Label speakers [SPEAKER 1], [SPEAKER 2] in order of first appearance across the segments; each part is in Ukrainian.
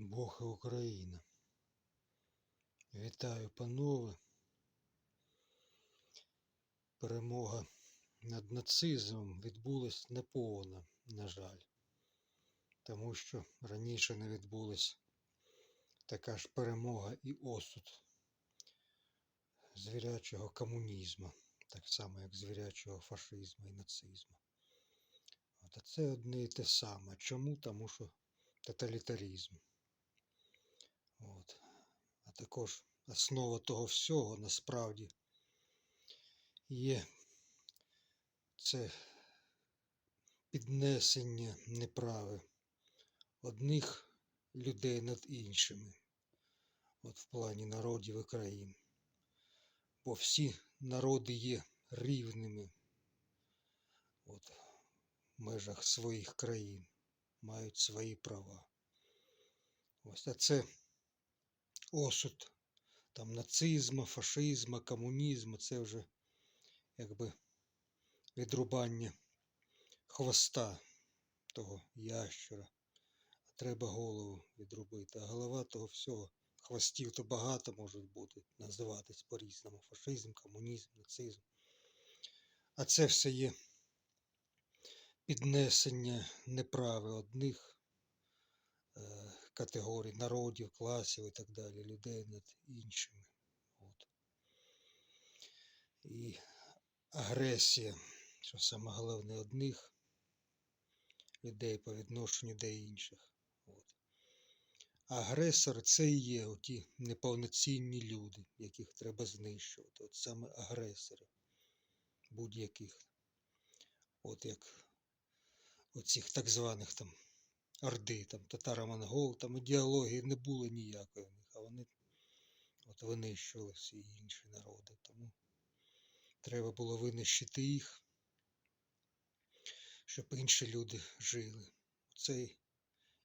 [SPEAKER 1] Бог і Україна. Вітаю, панове. Перемога над нацизмом відбулась неповна, на жаль. Тому що раніше не відбулась така ж перемога і осуд звірячого комунізму, так само як звірячого фашизму і нацизму. От, це одне і те саме. Чому? Тому що тоталітаризм. От. А також основа того всього насправді є це піднесення неправи одних людей над іншими, от в плані народів і країн. Бо всі народи є рівними от, в межах своїх країн, мають свої права. Ось а це осуд там нацизму, фашизму, комунізму, це вже якби відрубання хвоста того ящера. Треба голову відрубити. А голова того всього, хвостів то багато може бути, називатись по-різному. Фашизм, комунізм, нацизм. А це все є піднесення неправи одних категорій, народів, класів і так далі, людей над іншими. От. І агресія, що саме головне одних людей по відношенню до інших. От. Агресор це і є оті неповноцінні люди, яких треба знищувати. От саме агресори будь-яких. От як оцих так званих там Орди, там татаро-монгол, там ідеології не було ніякої в них, а вони от винищували всі інші народи. Тому треба було винищити їх, щоб інші люди жили. Це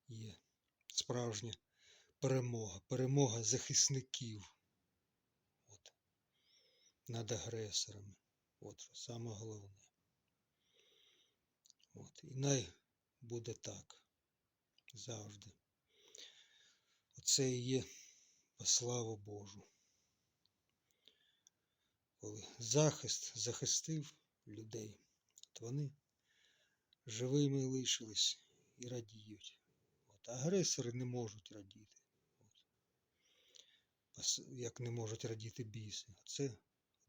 [SPEAKER 1] є справжня перемога, перемога захисників от, над агресорами. От саме головне. От, і най буде так завжди. Оце і є по Божу. Коли захист захистив людей, от вони живими лишились і радіють. От, агресори не можуть радіти. От. Як не можуть радіти біси. Це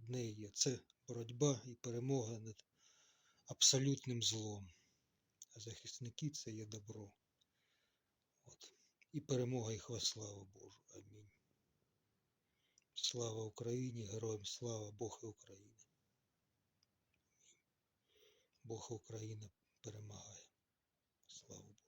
[SPEAKER 1] одне є. Це боротьба і перемога над абсолютним злом. А захисники це є добро. І перемога і хва слава Божу. Амінь. Слава Україні, героям слава Бог і Україна. Бог Україна перемагає. Слава Богу.